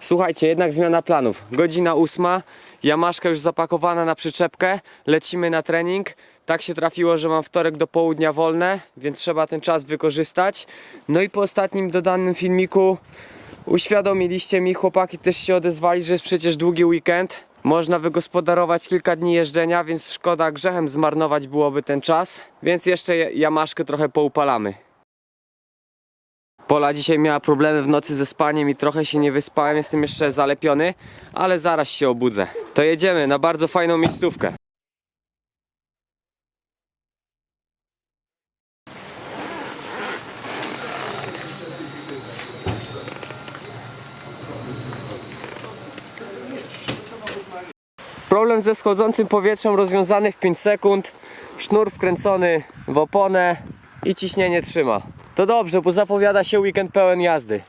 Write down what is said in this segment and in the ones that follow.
Słuchajcie, jednak zmiana planów. Godzina ósma, Jamaszka już zapakowana na przyczepkę, lecimy na trening. Tak się trafiło, że mam wtorek do południa wolne, więc trzeba ten czas wykorzystać. No i po ostatnim dodanym filmiku uświadomiliście mi, chłopaki też się odezwali, że jest przecież długi weekend. Można wygospodarować kilka dni jeżdżenia, więc szkoda grzechem zmarnować byłoby ten czas. Więc jeszcze Jamaszkę trochę poupalamy. Pola dzisiaj miała problemy w nocy ze spaniem i trochę się nie wyspałem, jestem jeszcze zalepiony, ale zaraz się obudzę. To jedziemy na bardzo fajną miejscówkę. Problem ze schodzącym powietrzem rozwiązany w 5 sekund. Sznur wkręcony w oponę i ciśnienie trzyma. To dobrze, bo zapowiada się weekend pełen jazdy.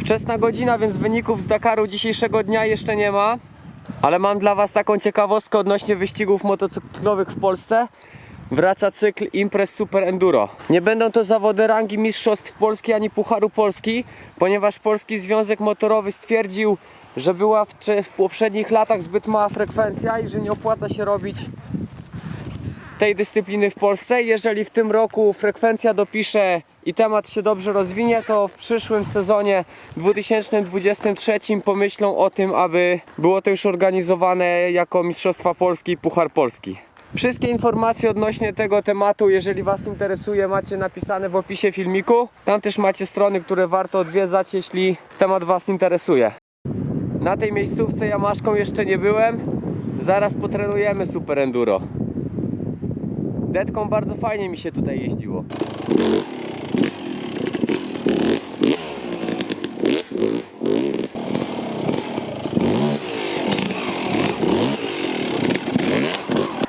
Wczesna godzina, więc wyników z Dakaru dzisiejszego dnia jeszcze nie ma. Ale mam dla Was taką ciekawostkę odnośnie wyścigów motocyklowych w Polsce. Wraca cykl imprez Super Enduro. Nie będą to zawody rangi Mistrzostw Polski ani Pucharu Polski, ponieważ Polski Związek Motorowy stwierdził, że była w, w poprzednich latach zbyt mała frekwencja i że nie opłaca się robić tej dyscypliny w Polsce. Jeżeli w tym roku frekwencja dopisze i temat się dobrze rozwinie, to w przyszłym sezonie 2023 pomyślą o tym, aby było to już organizowane jako Mistrzostwa Polski i Puchar Polski. Wszystkie informacje odnośnie tego tematu, jeżeli Was interesuje, macie napisane w opisie filmiku. Tam też macie strony, które warto odwiedzać, jeśli temat Was interesuje. Na tej miejscówce Jamaszką jeszcze nie byłem. Zaraz potrenujemy Super Enduro. Detką bardzo fajnie mi się tutaj jeździło.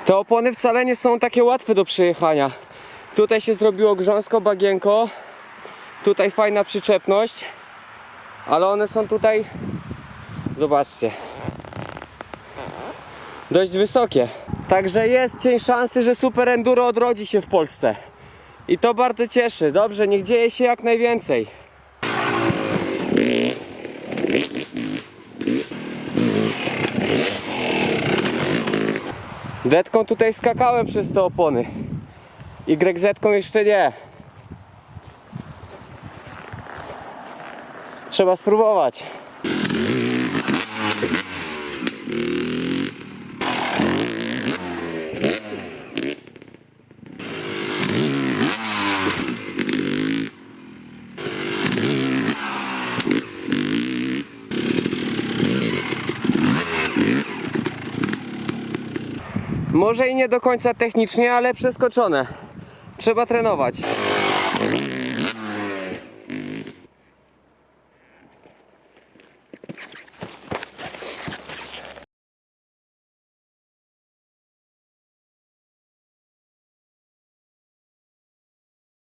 Te opony wcale nie są takie łatwe do przejechania. Tutaj się zrobiło grząsko, bagienko. Tutaj fajna przyczepność. Ale one są tutaj, zobaczcie, dość wysokie. Także jest cień szansy, że Super Enduro odrodzi się w Polsce. I to bardzo cieszy. Dobrze, niech dzieje się jak najwięcej. Detką tutaj skakałem przez te opony. YZ-ką jeszcze nie. Trzeba spróbować. Może i nie do końca technicznie, ale przeskoczone. Trzeba trenować.